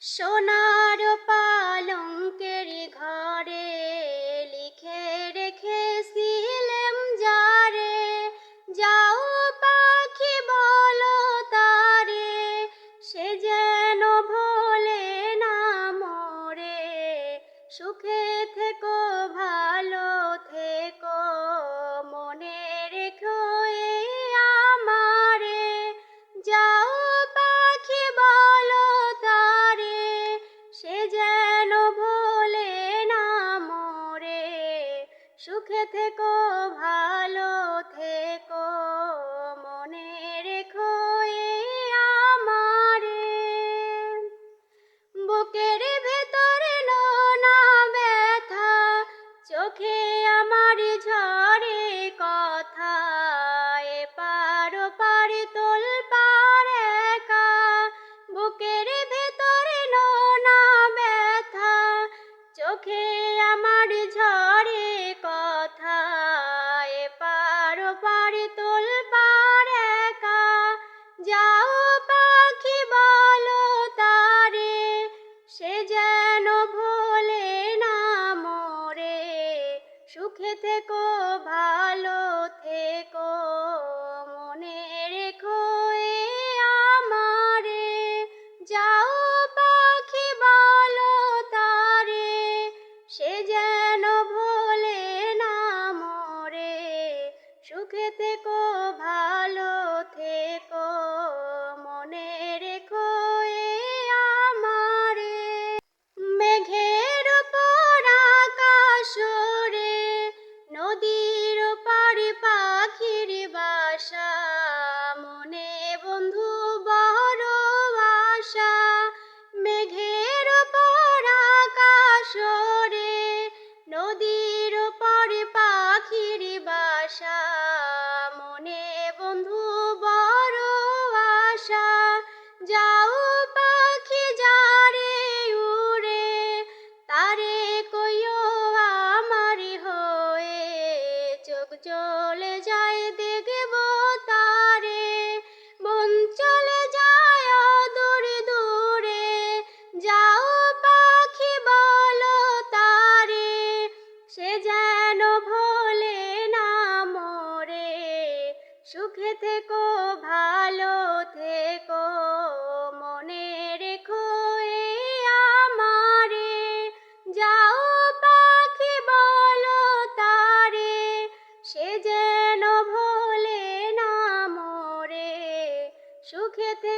সোনার পালঙ্কের ঘরে লিখে রেখেছিলাম যারে। যাও পাখি, বলো তারে, সে যেন ভোলে না মরে। সুখে सुख थे को भा সুখে থেকো, ভালো থেকো, মনে রেখো, এ আমারে। যাও পাখি বলো তারে, সে যেন ভোলে না মরে। সুখে থেকো যাও পাখি যারে উড়ে, তারে কইও আমারি হয়ে। চোখ চলে যায় দেখব তারে বন চলে যায় দূরে দূরে। যাও পাখি বলো তারে, সে যেন ভোলে না মরে। সুখেতে থেকে বেঁচে